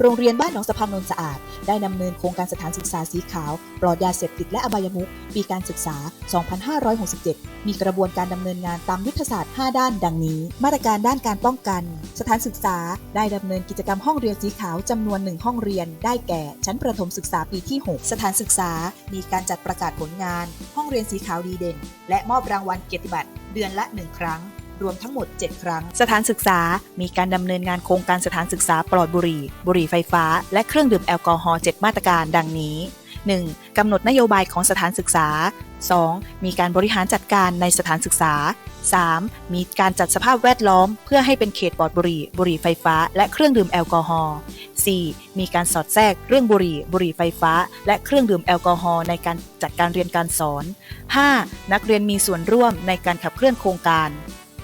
โรงเรียนบ้านหนองสะพานนนท์สะอาด ได้ดำเนินโครงการสถานศึกษาสีขาว ปลอดยาเสพติดและอบายมุขปีการศึกษา 2567 มีกระบวนการดำเนินงานตามยุทธศาสตร์ 5 ด้านดังนี้ มาตรการด้านการป้องกัน สถานศึกษาได้ดำเนินกิจกรรมห้องเรียนสีขาวจำนวนหนึ่งห้องเรียน ได้แก่ ชั้นประถมศึกษาปีที่ 6 สถานศึกษา มีการจัดประกาศผลงาน ห้องเรียนสีขาวดีเด่น และมอบรางวัลเกียรติบัตรเดือนละ 1 ครั้ง รวมทั้งหมด 7 ครั้ง สถานศึกษา มีการดำเนินงานโครงการสถานศึกษาปลอดบุหรี่ บุหรี่ไฟฟ้า และเครื่องดื่มแอลกอฮอล์7มาตรการดังนี้ 1. กำหนดนโยบายของสถานศึกษา 2. มีการบริหารจัดการในสถานศึกษา 3. มีการจัดสภาพแวดล้อม เพื่อให้เป็นเขตปลอดบุหรี่ บุหรี่ไฟฟ้า และเครื่องดื่มแอลกอฮอล์ 4. มีการสอดแทรกเรื่องบุหรี่ บุหรี่ไฟฟ้า และเครื่องดื่มแอลกอฮอล์ในการจัดการเรียนการสอน 5. นักเรียนมีส่วนร่วมในการขับเคลื่อนโครงการ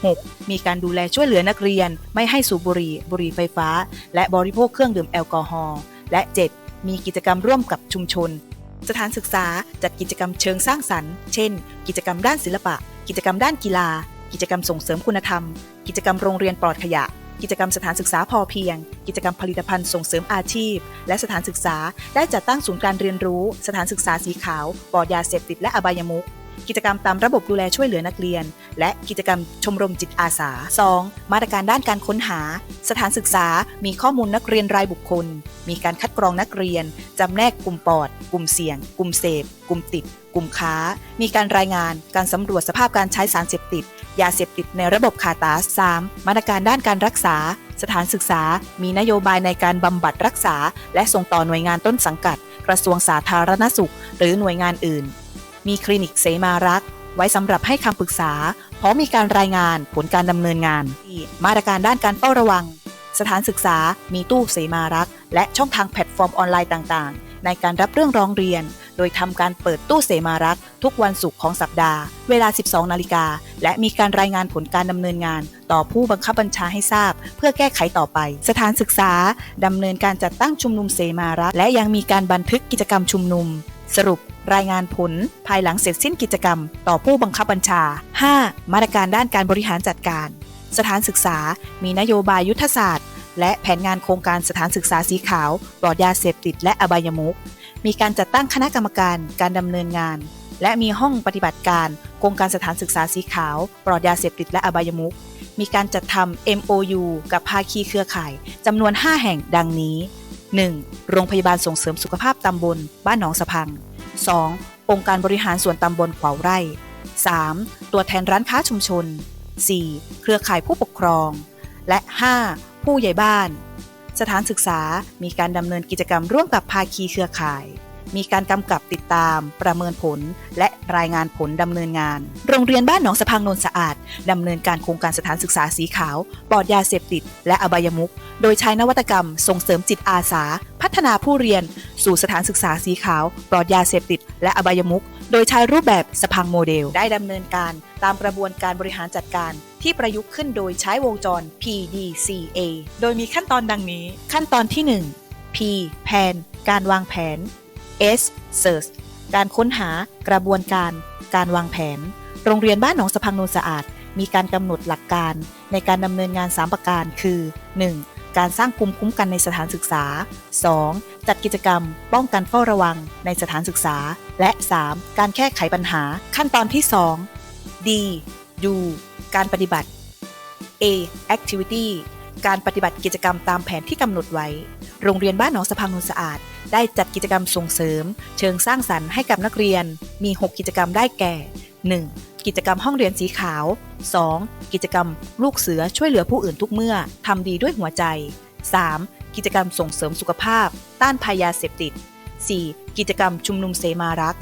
6. มีการดูแลช่วยเหลือนักเรียน ไม่ให้สูบบุหรี่ บุหรี่ไฟฟ้า และบริโภคเครื่องดื่มแอลกอฮอล์ และ 7. มีกิจกรรมร่วมกับชุมชน สถานศึกษาจัดกิจกรรมเชิงสร้างสรรค์ เช่น กิจกรรมด้านศิลปะ กิจกรรมด้านกีฬา กิจกรรมส่งเสริมคุณธรรม กิจกรรมโรงเรียนปลอดขยะ กิจกรรมสถานศึกษาพอเพียง กิจกรรมผลิตภัณฑ์ส่งเสริมอาชีพ และสถานศึกษา ได้จัดตั้งศูนย์การเรียนรู้ สถานศึกษาสีขาวปลอดยาเสพติดและอบายมุข กิจกรรมตามระบบดูแลช่วยเหลือนักเรียน และกิจกรรมชมรมจิตอาสา 2. มาตรการด้านการค้นหา สถานศึกษา มีข้อมูลนักเรียนรายบุคคล มีการคัดกรองนักเรียน จำแนกกลุ่มปอด กลุ่มเสี่ยง กลุ่มเสพ กลุ่มติด กลุ่มค้า มีการรายงาน การสำรวจสภาพการใช้สารเสพติด ยาเสพติดในระบบคาตาส 3. มาตรการด้านการรักษา สถานศึกษา มีนโยบายในการบำบัดรักษา และส่งต่อหน่วยงานต้นสังกัด กระทรวงสาธารณสุข หรือหน่วยงานอื่น มีคลินิกเสมารักไว้สำหรับให้คำปรึกษา พร้อมมีการรายงานผลการดำเนินงาน มาตรการด้านการเฝ้าระวัง สถานศึกษา มีตู้เสมารักและช่องทางแพลตฟอร์มออนไลน์ต่างๆ ในการรับเรื่องร้องเรียน โดยทำการเปิดตู้เสมารักทุกวันศุกร์ของสัปดาห์ เวลา 12 นาฬิกา และมีการรายงานผลการดำเนินงาน ต่อผู้บังคับบัญชาให้ทราบ เพื่อแก้ไขต่อไป สถานศึกษาดำเนินการจัดตั้งชุมนุมเสมารักและยังมีการบันทึกกิจกรรมชุมนุม สรุปรายงานผลภายหลังเสร็จสิ้นกิจกรรม ต่อผู้บังคับบัญชา 5. มาตรการด้านการบริหารจัดการ สถานศึกษา มีนโยบายยุทธศาสตร์ และแผนงานโครงการสถานศึกษาสีขาว ปลอดยาเสพติดและอบายมุขมีการจัดตั้งคณะกรรมการการดำเนินงาน และมีห้องปฏิบัติการ โครงการสถานศึกษาสีขาว ปลอดยาเสพติดและอบายมุขมีการจัดทำ MOU กับภาคีเครือข่ายจำนวน 5 แห่งดังนี้ 1. โรงพยาบาลส่งเสริมสุขภาพตำบล บ้านหนองสะพัง 2. องค์การบริหารส่วนตำบลขวาวไร่ 3. ตัวแทนร้านค้าชุมชน 4. เครือข่ายผู้ปกครอง และ 5. ผู้ใหญ่บ้าน สถานศึกษามีการดำเนินกิจกรรมร่วมกับภาคีเครือข่าย มีการกำกับติดตาม ประเมินผล และรายงานผลดำเนินงาน โรงเรียนบ้านหนองสะพังนนสะอาดดำเนินการโครงการสถานศึกษาสีขาว ปลอดยาเสพติด และอบายมุขโดยใช้นวัตกรรม ส่งเสริมจิตอาสา พัฒนาผู้เรียน สู่สถานศึกษาสีขาว ปลอดยาเสพติด และอบายมุขโดยใช้รูปแบบสพังโมเดล ได้ดำเนินการตามกระบวนการบริหารจัดการที่ประยุกต์ขึ้นโดยใช้วงจร PDCA โดยมีขั้นตอนดังนี้ ขั้นตอนที่ 1 P Plan การวางแผน S Search การค้นหากระบวนการ การวางแผน โรงเรียนบ้านหนองสะพังโนนสะอาด มีการกำหนดหลักการในการดำเนินงาน 3 ประการ คือ 1. การสร้างภูมิคุ้มกันในสถานศึกษา 2. จัดกิจกรรม ป้องกันเฝ้าระวังในสถานศึกษา และ 3. การแก้ไขปัญหาขั้นตอนที่ 2 D Do การปฏิบัติ A Activity การปฏิบัติกิจกรรมตามแผนที่กำหนดไว้ โรงเรียนบ้านหนองสะพังนนสะอาด ได้จัดกิจกรรมส่งเสริม เชิงสร้างสรรค์ให้กับนักเรียน มี 6 กิจกรรมได้แก่ 1. กิจกรรมห้องเรียนสีขาว 2. กิจกรรมลูกเสือช่วยเหลือผู้อื่นทุกเมื่อทำดีด้วยหัวใจ 3. กิจกรรมส่งเสริมสุขภาพ ต้านภัยยาเสพติด 4. กิจกรรมชุมนุมเสมารัก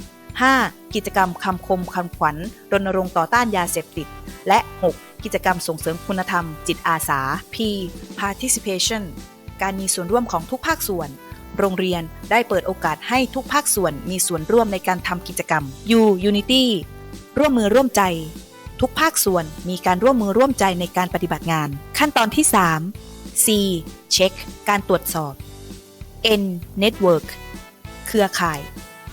5. กิจกรรมคำคมคำขวัญรณรงค์ต่อต้านยาเสพติด และ 6. กิจกรรมส่งเสริมคุณธรรม จิตอาสา P participation การมีส่วนร่วมของทุกภาคส่วน โรงเรียนได้เปิดโอกาสให้ทุกภาคส่วนมีส่วนร่วมในการทำกิจกรรม U unity ร่วมมือร่วมใจ ทุกภาคส่วนมีการร่วมมือร่วมใจในการปฏิบัติงาน ขั้นตอนที่ 3 C check การตรวจสอบ N network เครือข่าย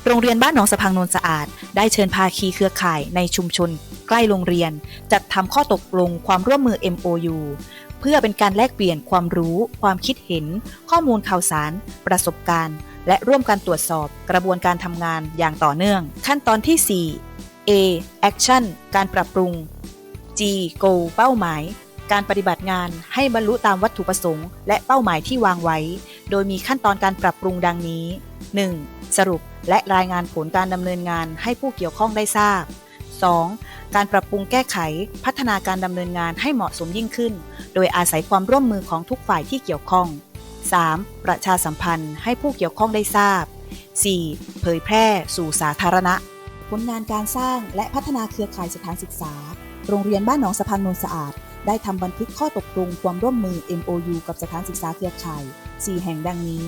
โรงเรียนบ้านหนองสะพังนนสะอาด ได้เชิญภาคีเครือข่ายในชุมชน ใกล้โรงเรียน จัดทำข้อตกลงความร่วมมือ MOU พื่อเป็นการแลกเปลี่ยนความรู้ ความคิดเห็น ข้อมูลข่าวสาร ประสบการณ์ และร่วมกันตรวจสอบกระบวนการทำงานอย่างต่อเนื่อง ขั้นตอนที่ 4 A Action การปรับปรุง G Goal เป้าหมาย การปฏิบัติงานให้บรรลุตามวัตถุประสงค์ และเป้าหมายที่วางไว้ โดยมีขั้นตอนการปรับปรุงดังนี้ 1. สรุปและรายงานผลการดำเนินงานให้ผู้เกี่ยวข้องได้ทราบ 2. การปรับปรุงแก้ไข พัฒนาการดำเนินงานให้เหมาะสมยิ่งขึ้น โดยอาศัยความร่วมมือของทุกฝ่ายที่เกี่ยวข้อง 3. ประชาสัมพันธ์ให้ผู้เกี่ยวข้องได้ทราบ 4. เผยแพร่สู่สาธารณะ ผลงานการสร้างและพัฒนาเครือข่ายสถานศึกษา โรงเรียนบ้านหนองสะพังนนสะอาด ได้ทำบันทึกข้อตกลงความร่วมมือ MOU กับสถานศึกษาเครือข่าย 4 แห่งดังนี้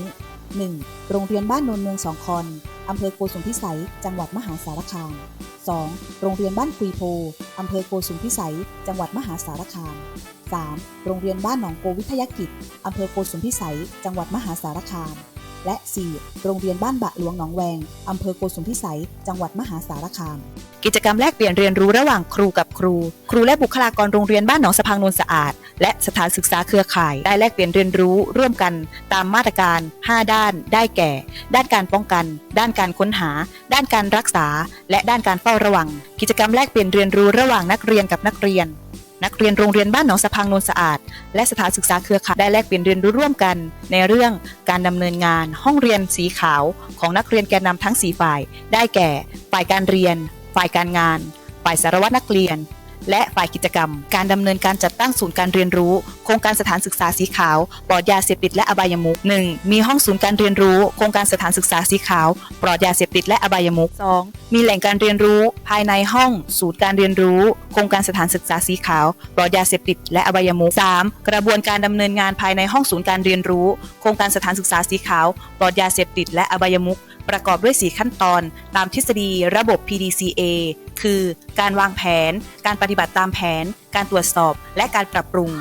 1. โรงเรียนบ้านนนเมืองสองคอนอำเภอโกสุมพิสัย จังหวัดมหาสารคาม 2. โรงเรียนบ้านคุยโพ อำเภอโกสุมพิสัย จังหวัดมหาสารคาม 3. โรงเรียนบ้านหนองโกวิทยากิจ อำเภอโกสุมพิสัย จังหวัดมหาสารคาม และ 4. โรงเรียนบ้านบะหลวงหนองแวง อำเภอโกสุมพิสัย จังหวัดมหาสารคาม กิจกรรมแลกเปลี่ยนเรียนรู้ระหว่างครูกับครู ครูและบุคลากรโรงเรียนบ้านหนองสะพังนนสะอาด และสถานศึกษาเครือข่าย ได้แลกเปลี่ยนเรียนรู้ร่วมกันตามมาตรการ 5 ด้าน ได้แก่ ด้านการป้องกัน ด้านการค้นหา ด้านการรักษา และด้านการเฝ้าระวัง กิจกรรมแลกเปลี่ยนเรียนรู้ระหว่างนักเรียนกับนักเรียนนักเรียนโรงเรียนบ้านหนองสะพังนนสะอาด และสถานศึกษาเครือข่ายได้แลกเปลี่ยนเรียนรู้ร่วมกัน ในเรื่องการดำเนินงาน ห้องเรียนสีขาวของนักเรียนแกนนำทั้ง 4 ฝ่าย ได้แก่ ฝ่ายการเรียน ฝ่ายการงาน ฝ่ายสารวัตรนักเรียน และฝ่ายกิจกรรม การดำเนินการจัดตั้งศูนย์การเรียนรู้ โครงการสถานศึกษาสีขาวปลอดยาเสพติดและอบายมุข 1. มีห้องศูนย์การเรียนรู้ โครงการสถานศึกษาสีขาวปลอดยาเสพติดและอบายมุข 2. มีแหล่งการเรียนรู้ ภายในห้อง ศูนย์การเรียนรู้ โครงการสถานศึกษาสีขาวปลอดยาเสพติดและอบายมุข 3. กระบวนการดำเนินงานภายในห้องศูนย์การเรียนรู้ โครงการสถานศึกษาสีขาวปลอดยาเสพติดและอบายมุขประกอบด้วย 4 ขั้นตอน ตามทฤษฎีระบบ PDCA คือการวางแผน การปฏิบัติตามแผน การตรวจสอบ และการปรับปรุง